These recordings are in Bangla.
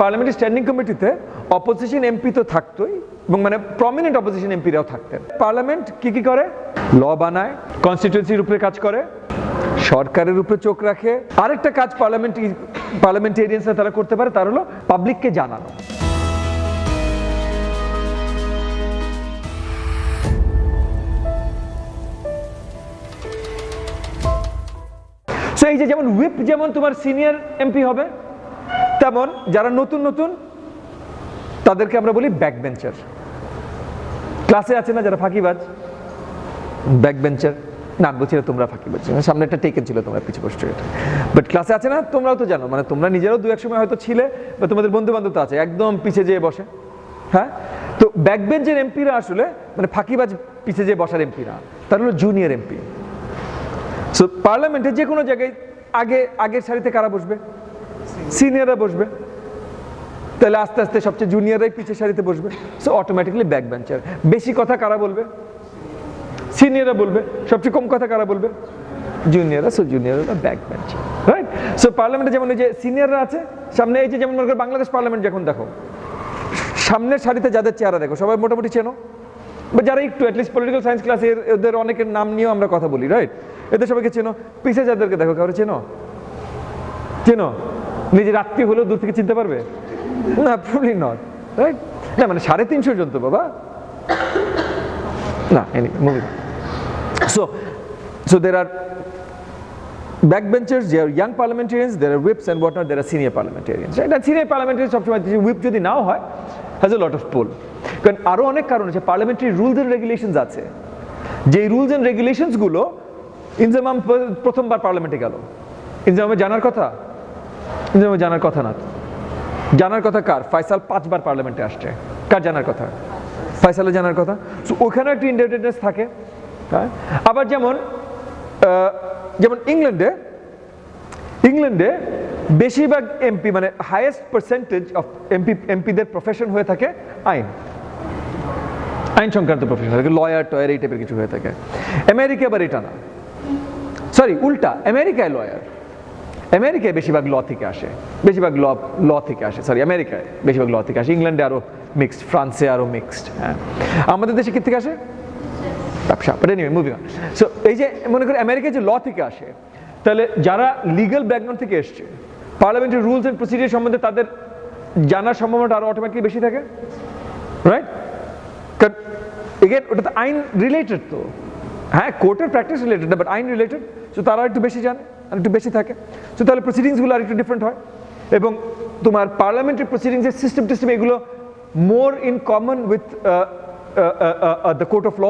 পার্লামেন্টারি স্ট্যান্ডিং কমিটিতে অপোজিশন এমপি তো থাকতোই, এবং মানে প্রমিনেন্ট অপোজিশন এমপিরাও থাকতেন। পার্লামেন্ট কি কি করে? ল বানায় কনস্টিটিউন্সির উপরে কাজ করে, সরকারের উপরে চোখ রাখে। আরেকটা কাজ পার্লামেন্টারি পার্লামেন্টেরিয়ানসরা তারা করতে পারে, তার হলো পাবলিককে জানানো। এই যে যেমন হুইপ যেমন তোমার সিনিয়র এমপি হবে তেমন যারা নতুন নতুন, তাদেরকে আমরা বলি ব্যাক বেঞ্চার ক্লাসে আছে না যারা ফাঁকিবাজ? ব্যাক বেঞ্চার না বলছি না তোমরা ফাঁকিবাজ। সামনে একটা টেকেন ছিল তোমরা পিছু বসছো বাট ক্লাসে আছে না? তোমরাও তো জানো। মানে তোমরা নিজেরাও দু এক সময় হয়তো ছিলে, বা তোমাদের বন্ধু বান্ধব তো আছে, একদম পিছে যেয়ে বসে। হ্যাঁ? তো ব্যাক বেঞ্চের এমপিরা আসলে মানে ফাঁকিবাজ পিছে যেয়ে বসার এমপিরা। তার হলো জুনিয়র এমপি সো পার্লামেন্টে যে কোনো জায়গায় আগে, আগের সারিতে কারা বসবে? সিনিয়ররা বসবে। তাহলে আস্তে আস্তে সবচেয়ে জুনিয়ররাই পিছের সারিতে বসবে। সো অটোমেটিকলি ব্যাক বেঞ্চার বেশি কথা কারা বলবে? সিনিয়ররা বলবে। সবচেয়ে কম কথা কারা বলবে? জুনিয়ররা সো জুনিয়ররা ব্যাক বেঞ্চার রাইট সো পার্লামেন্টে যেমন এই যে সিনিয়ররা আছে, সামনে এই যে যেমন মনে করো বাংলাদেশ পার্লামেন্ট যখন দেখো, সামনের সারিতে যাদের চেহারা দেখো, সবাই মোটামুটি চেনো? বা যারা একটু অ্যাটলিস্ট পলিটিক্যাল সায়েন্স ক্লাসে এদের অনেকের নাম নিয়েও আমরা কথা বলি রাইট এদের সবাইকে চেনো? পিছে যাদেরকে দেখো কারও চেনো? চেনো? নিজের আত্মীয় হলেও দূর থেকে চিনতে পারবে না প্রবলি নট রাইট না মানে সাড়ে তিনশো জন তো বাবা না এনি মুভি সো সো দের আর backbenchers, they are young parliamentarians, there are whips and whatnot, there are senior parliamentarians. Right? And senior parliamentarians সবসময় whip যদি নাও হয় has a lot of pull. কারণ আরও অনেক কারণ আছে পার্লামেন্টারি রুলস এন্ড রেগুলেশনস আছে যে রুলস এন্ড রেগুলেশনসগুলো ইনজামাম প্রথমবার পার্লামেন্টে গেল ইনজামামে জানার কথা ইনজামামে জানার কথা না। জানার কথা কার? ফাইসাল পাঁচবার পার্লামেন্টে আসছে। কার জানার কথা? ফয়সালের জানার কথা? সো ওখানেও একটা ইন্ডিপেন্ডেন্স থাকে। হ্যাঁ? আবার যেমন যেমন ইংল্যান্ডে ইংল্যান্ডে বেশিরভাগ এমপি মানে হাইয়েস্ট পার্সেন্টেজ অফ এমপি এমপিদের প্রফেশন হয়ে থাকে আইন। আইন সংক্রান্ত প্রফেশন থাকে। লয়ার টয়ার এই টাইপের কিছু হয়ে থাকে। আমেরিকা আবার এটা না। সরি উল্টা। আমেরিকায় লয়ার আমেরিকায় বেশিরভাগ ল থেকে আসে। বেশিরভাগ ল ল থেকে আসে। সরি আমেরিকায় বেশিরভাগ ল থেকে আসে। ইংল্যান্ডে আরও মিক্সড ফ্রান্সে আরও মিক্সড হ্যাঁ। আমাদের দেশে কি থেকে আসে? ব্যবসা। বাট সো এই যে মনে করি আমেরিকায় যে ল থেকে আসে, তাহলে যারা লিগ্যাল ব্যাকগ্রাউন্ড থেকে এসছে পার্লামেন্টের রুলস এন্ড প্রসিডিউর সম্বন্ধে তাদের জানার সম্ভাবনাটা আরও অটোমেটিকলি বেশি থাকে? রাইট কারণ এগেন ওটা তো আইন রিলেটেড তো। হ্যাঁ কোর্টের প্র্যাকটিস রিলেটেড বাট আইন রিলেটেড সো তারা একটু বেশি জানে। আর একটু বেশি থাকে। সো তাহলে প্রসিডিংসগুলো আর একটু ডিফারেন্ট হয়। এবং তোমার পার্লামেন্টারি প্রসিডিংসের সিস্টেম টিস্টেম এগুলো more in common with the court of law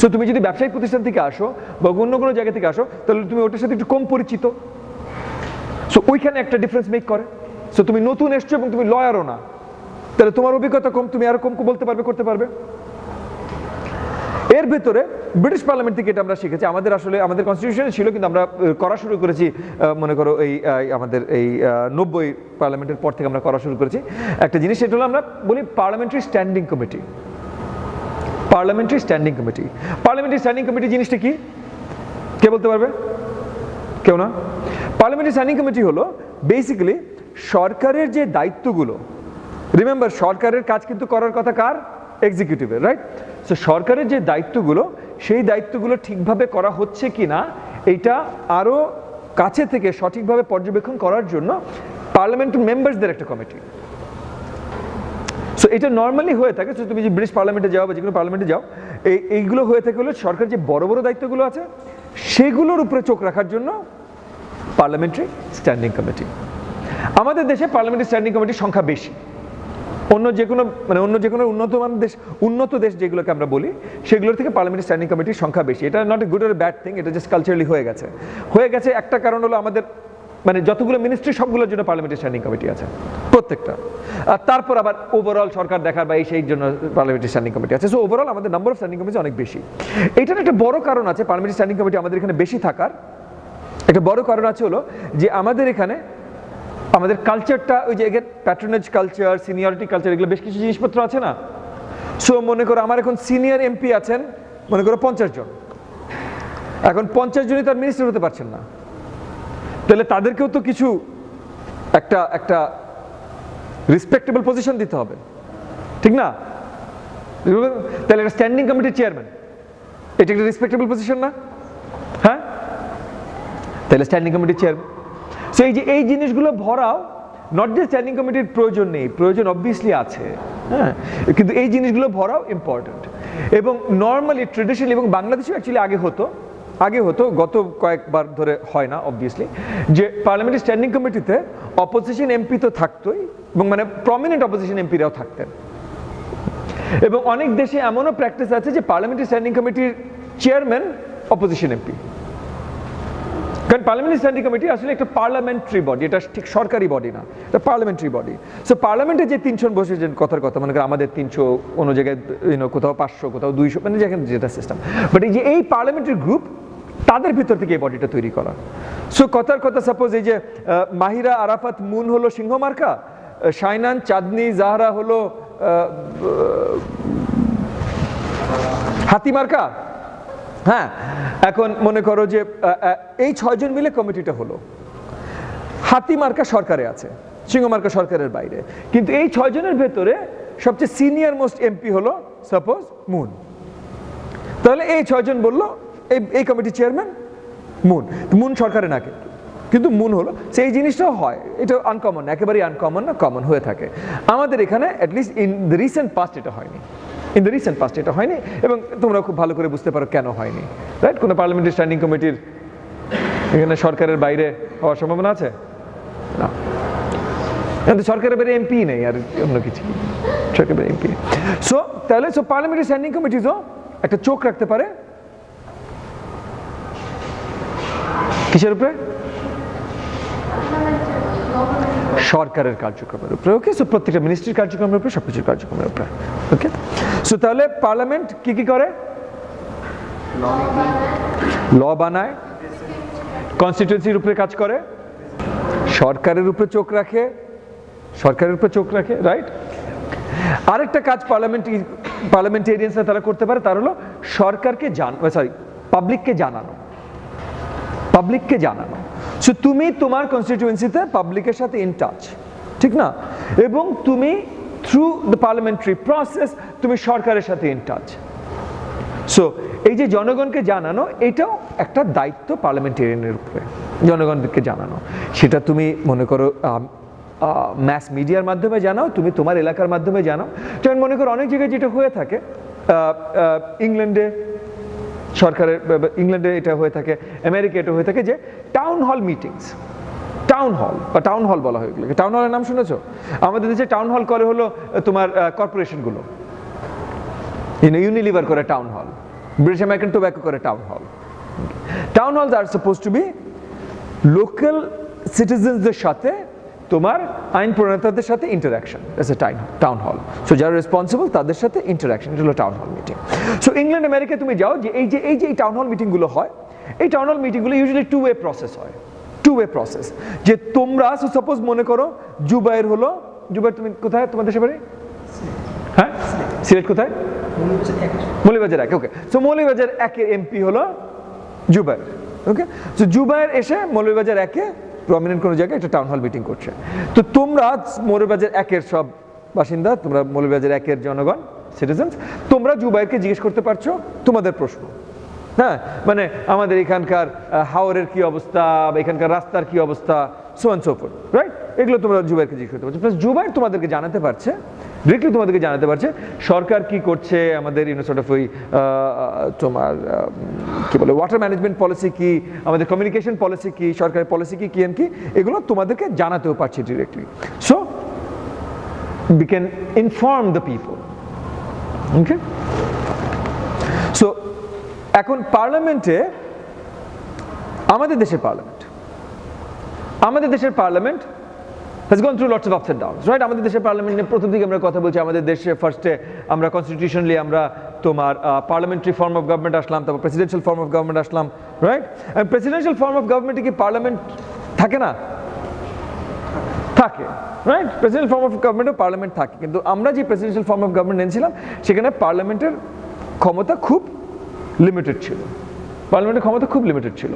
so তুমি যদি ব্যবসায়িক প্রতিষ্ঠান থেকে আসো বা অন্য কোনো জায়গা থেকে আসো, তাহলে তুমি ওটার সাথে একটু কম পরিচিত। সো ওইখানে একটা ডিফারেন্স মেক করে। সো তুমি নতুন এসছো এবং তুমি লয়ারও না। তাহলে তোমার অভিজ্ঞতা কম, তুমি আরও কম বলতে পারবে, করতে পারবে। এর ভেতরে ব্রিটিশ পার্লামেন্ট থেকে এটা আমরা শিখেছি। আমাদের আসলে, আমাদের কনস্টিটিউশনে ছিল, কিন্তু আমরা করা শুরু করেছি মনে করো এই আমাদের এই নব্বই পার্লামেন্টের পর থেকে আমরা করা শুরু করেছি। একটা জিনিস সেটা হলো আমরা বলি parliamentary standing committee parliamentary standing committee parliamentary standing committee জিনিসটা কি? কে বলতে পারবে? কেউ না? পার্লামেন্টারি স্ট্যান্ডিং কমিটি হলো বেসিক্যালি সরকারের যে দায়িত্বগুলো। রিমেম্বার সরকারের কাজ কিন্তু করার কথা কার? এক্সিকিউটিভের রাইট সো সরকারের যে দায়িত্বগুলো, সেই দায়িত্বগুলো ঠিকভাবে করা হচ্ছে কি না এইটা আরও কাছে থেকে সঠিকভাবে পর্যবেক্ষণ করার জন্য পার্লামেন্ট মেম্বার্সদের একটা কমিটি। সো এটা নর্মালি হয়ে থাকে তুমি যে ব্রিটিশ পার্লামেন্টে যাও বা যে কোনো পার্লামেন্টে যাও, এই, এইগুলো হয়ে থাকে হলো সরকার যে বড় বড় দায়িত্বগুলো আছে, সেগুলোর উপরে চোখ রাখার জন্য পার্লামেন্টারি স্ট্যান্ডিং কমিটি। আমাদের দেশে পার্লামেন্টারি স্ট্যান্ডিং কমিটির সংখ্যা বেশি। অন্য যে কোনো মানে অন্য যে কোনো উন্নত মান দেশ, উন্নত দেশ যেগুলোকে আমরা বলি, সেগুলোর থেকে পার্লামেন্টারি স্ট্যান্ডিং কমিটির সংখ্যা বেশি। এটা not a good or bad thing এটা জাস্ট কালচারালি হয়ে গেছে। হয়ে গেছে একটা কারণ হলো আমাদের মানে যতগুলো মিনিস্ট্রি সবগুলোর জন্য পার্লামেন্টারি স্ট্যান্ডিং কমিটি আছে। প্রত্যেকটা। আর তারপর আবার ওভারঅল সরকার দেখার বা এই সেই জন্য পার্লামেন্টারি স্ট্যান্ডিং কমিটি আছে। সো ওভারঅল আমাদের নাম্বার অফ স্ট্যান্ডিং কমিটি অনেক বেশি। এটার একটা বড় কারণ আছে, পার্লামেন্টারি স্ট্যান্ডিং কমিটি আমাদের এখানে বেশি থাকার। একটা বড় কারণ আছে হলো যে আমাদের এখানে আমাদের কালচারটা ওই যে প্যাট্রোনেজ কালচার সিনিয়রিটি কালচার এগুলো বেশ কিছু জিনিসপত্র আছে না? সো মনে করো আমার এখন সিনিয়র এমপি আছেন, মনে করো পঞ্চাশ জন। এখন পঞ্চাশ জনই তার মিনিস্টার হতে পারছেন না। তাহলে তাদেরকেও তো কিছু একটা একটা রেসপেক্টেবল পজিশন দিতে হবে। ঠিক না? তাহলে একটা স্ট্যান্ডিং কমিটির চেয়ারম্যান এটা একটা রেসপেক্টেবল পজিশন না? হ্যাঁ? তাহলে স্ট্যান্ডিং কমিটির চেয়ারম্যান সো এই যে, এই জিনিসগুলো ভরাও নট যে স্ট্যান্ডিং কমিটির প্রয়োজন নেই, প্রয়োজন অবভিয়াসলি আছে হ্যাঁ? কিন্তু এই জিনিসগুলো ভরাও ইম্পর্ট্যান্ট এবং নর্মালি ট্রেডিশনালি এবং বাংলাদেশেও অ্যাকচুয়ালি আগে হতো আগে হতো, গত কয়েকবার ধরে হয় না অবভিয়াসলি যে পার্লামেন্টারি স্ট্যান্ডিং কমিটিতে অপোজিশন এমপি তো থাকতোই, এবং মানে প্রমিনেন্ট অপোজিশন এমপিরাও থাকতেন। এবং অনেক দেশে এমনও প্র্যাকটিস আছে যে পার্লামেন্টারি স্ট্যান্ডিং কমিটির চেয়ারম্যান অপোজিশন এমপি কারণ পার্লামেন্টারি স্ট্যান্ডিং কমিটি আসলে একটা পার্লামেন্টারি বডি এটা ঠিক সরকারি বডি না এটা পার্লামেন্টারি বডি সো পার্লামেন্টে যে তিনশো বসেছেন কথার কথা মনে আমাদের তিনশো অন্য জায়গায় কোথাও পাঁচশো কোথাও দুইশো মানে যেখানে যেটা সিস্টেম বাট এই যে এই পার্লামেন্টারি গ্রুপ তাদের ভিতর থেকে এই বডিটা তৈরি করা। সো কথার কথা সাপোজ এই যে মাহিরা আরাফাত মুন হলো সিংহ মার্কা আহ, শাইনান চাঁদনি জাহরা হলো আহ, হাতি মার্কা। হ্যাঁ এখন মনে করো যে এই ছয়জন মিলে কমিটিটা হলো। হাতি মার্কা সরকারে আছে, সিংহ মার্কা সরকারের বাইরে। কিন্তু এই ছয়জনের ভেতরে সবচেয়ে সিনিয়র মোস্ট এমপি হলো, সাপোজ, মুন। তাহলে এই ছয়জন বলল, এই এই কমিটির চেয়ারম্যান, মুন। মুন সরকারে না কিন্তু। কিন্তু মুন হলো, সেই জিনিসটাও হয়। এটা আনকমন একেবারেই আনকমন না কমন হয়ে থাকে। আমাদের এখানে at least in the recent past এটা হয়নি। ইন দ্য রিসেন্ট পাস্ট এটা হয়নি, এবং তোমরা খুব ভালো করে বুঝতে পারো কেন হয়নি রাইট কোনো পার্লামেন্টারি স্ট্যান্ডিং কমিটির এখানে সরকারের বাইরে হওয়ার সম্ভাবনা আছে? না। কিন্তু সরকারের বাইরে এমপি নেই আর অন্য কিছু। সরকারের এমপি সো তাহলে সো পার্লামেন্টারি স্ট্যান্ডিং কমিটিজও একটা চোখ রাখতে পারে। কিসের উপরে? সরকারের কার্যক্রমের উপরে ওকে সো প্রত্যেকটা মিনিস্ট্রির কার্যক্রমের উপরে, সবকিছুর কার্যক্রমের উপরে ওকে সো তাহলে পার্লামেন্ট কি কি করে? ল বানায়। কনস্টিটিউন্সির উপরে কাজ করে। সরকারের উপরে চোখ রাখে। সরকারের উপরে চোখ রাখে রাইট আরেকটা কাজ পার্লামেন্ট পার্লামেন্টেরিয়ানসরা তারা করতে পারে, তার হলো সরকারকে জান সরি পাবলিককে জানানো। পাবলিককে জানানো। সো তুমি তোমার কনস্টিটিউয়েন্সিতে পাবলিকের সাথে ইন টাচ ঠিক না? এবং তুমি থ্রু দ্য পার্লামেন্টারি প্রসেস তুমি সরকারের সাথে ইন টাচ সো এই যে জনগণকে জানানো, এটাও একটা দায়িত্ব পার্লামেন্টেরিয়ানের উপরে, জনগণকে জানানো। সেটা তুমি মনে করো ম্যাস মিডিয়ার মাধ্যমে জানাও, তুমি তোমার এলাকার মাধ্যমে জানাও। যেমন মনে করো, অনেক জায়গায় যেটা হয়ে থাকে ইংল্যান্ডে সরকারের ইংল্যান্ডে এটা হয়ে থাকে আমেরিকা এটা হয়ে থাকে যে town hall meetings town hall বা টাউন হল বলা হয় এগুলোকে। টাউন হলের নাম শুনেছো? আমাদের দেশে টাউন হল করে হলো তোমার কর্পোরেশনগুলো ইউনো ইউনিলিভার করে town hall British American tobacco করে টাউন হল টাউন হলস আর সাপোজ টু বি লোকাল সিটিজেন্সদের সাথে তোমার আইন প্রণেতাদের সাথে ইন্টারাকশন টাউন হল সো যারা রেসপন্সিবল তাদের সাথে ইন্টারাকশন এটা হলো town hall meeting so England America তুমি যাও যে এই যে এই যে এই টাউন হল মিটিংগুলো হয়, এই টাউন হল মিটিংগুলো ইউজুয়ালি টু ওয়ে প্রসেস হয় টু ওয়ে প্রসেস যে তোমরা সাপোজ মনে করো জুবাইর হলো, জুবাইর তুমি কোথায় তোমার দেশে বাড়ি হ্যাঁ? সিলেট কোথায়? মৌলিবাজার এক ওকে সো মৌলিবাজার একের এমপি হলো জুবাইর ওকে সো জুবাইর এসে মৌলভীবাজার একে প্রমিনেন্ট কোনো জায়গায় একটা টাউন হল মিটিং করছে। তো তোমরা মৌলবাজার একের সব বাসিন্দা, তোমরা মৌলবাজার একের জনগণ সিটিজেন্স তোমরা জুবাইরকে জিজ্ঞেস করতে পারছ তোমাদের প্রশ্ন। হ্যাঁ মানে আমাদের এখানকার হাওরের কি অবস্থা বা এখানকার রাস্তার কি অবস্থা সোয়ান অ্যান্ড রাইট এগুলো তোমরা জুবাইরকে জিজ্ঞেস করতে পারছ। প্লাস জুবাইর তোমাদেরকে জানাতে পারছে ডিরেক্টলি তোমাদেরকে জানাতে পারছে, সরকার কি করছে, আমাদের ইউনো সর্ট অফ ওই তোমার কি বলে ওয়াটার ম্যানেজমেন্ট পলিসি কি, আমাদের কমিউনিকেশন পলিসি কি, সরকারের পলিসি কি কি and কি, এগুলো তোমাদেরকে জানাতেও পারছে directly so we can inform the people. Okay so এখন পার্লামেন্টে আমাদের দেশের পার্লামেন্ট আমাদের দেশের parliament has gone through lots of ups and downs right আমাদের দেশের পার্লামেন্টে প্রথম দিকে আমরা কথা বলছি, আমাদের দেশে ফার্স্টে আমরা কনস্টিটিউশনলি আমরা তোমার পার্লামেন্টারি ফর্ম অফ গভর্নমেন্ট আসলাম, তারপর প্রেসিডেন্সিয়াল ফর্ম অফ গভর্নমেন্ট আসলাম রাইট প্রেসিডেন্সিয়াল ফর্ম অফ গভর্নমেন্টে কি পার্লামেন্ট থাকে না? থাকে রাইট প্রেসিডেন্ট ফর্ম অফ গভর্নমেন্টও পার্লামেন্ট থাকে, কিন্তু আমরা যে প্রেসিডেন্সিয়াল ফর্ম অফ গভর্নমেন্ট এনেছিলাম, সেখানে পার্লামেন্টের ক্ষমতা খুব লিমিটেড ছিল। পার্লামেন্টের ক্ষমতা খুব লিমিটেড ছিল।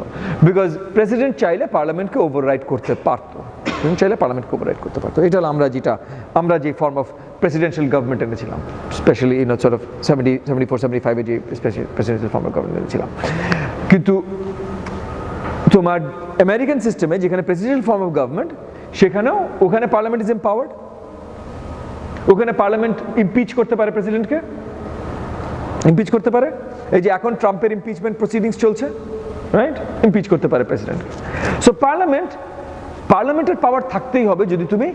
বিকজ প্রেসিডেন্ট চাইলে পার্লামেন্টকে ওভাররাইড করতে পারতো। প্রেসিডেন্ট চাইলে পার্লামেন্ট কোপারেট করতে পারতো এটা হলো আমরা যেটা, আমরা যে ফর্ম অফ প্রেসিডেন্সিয়াল গভর্নমেন্ট এনেছিলাম specially in sort of seventy seventy four seventy ফাইভে যে প্রেসিডেন্সিয়াল ফর্ম অফ গভর্নমেন্ট এনেছিলাম। কিন্তু তোমার আমেরিকান সিস্টেমে যেখানে প্রেসিডেন্সিয়াল ফর্ম অফ গভর্নমেন্ট সেখানেও ওখানে পার্লামেন্ট ইজ এম্পাওয়ার্ড ওখানে পার্লামেন্ট ইমপিচ করতে পারে প্রেসিডেন্টকে ইমপিচ করতে পারে। এই যে এখন ট্রাম্পের ইমপিচমেন্ট প্রসিডিংস চলছে রাইট ইমপিচ করতে পারে প্রেসিডেন্ট সো পার্লামেন্ট পার্লামেন্টের পাওয়ার থাকতেই হবে যদি তুমি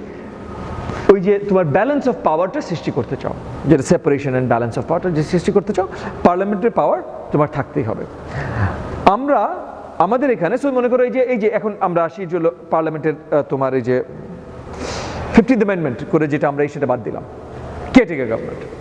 ওই যে তোমার ব্যালেন্স অফ পাওয়ারটা সৃষ্টি করতে চাও। যেটা সেপারেশন অ্যান্ড ব্যালেন্স অফ পাওয়ারটা যে সৃষ্টি করতে চাও পার্লামেন্টের পাওয়ার তোমার থাকতেই হবে। আমরা, আমাদের এখানে সো মনে করো এই যে এই যে এখন আমরা আসি যে পার্লামেন্টের তোমার এই যে ফিফটিন্থ অ্যামেন্ডমেন্ট করে যেটা আমরা এই সেটা বাদ দিলাম। Caretaker government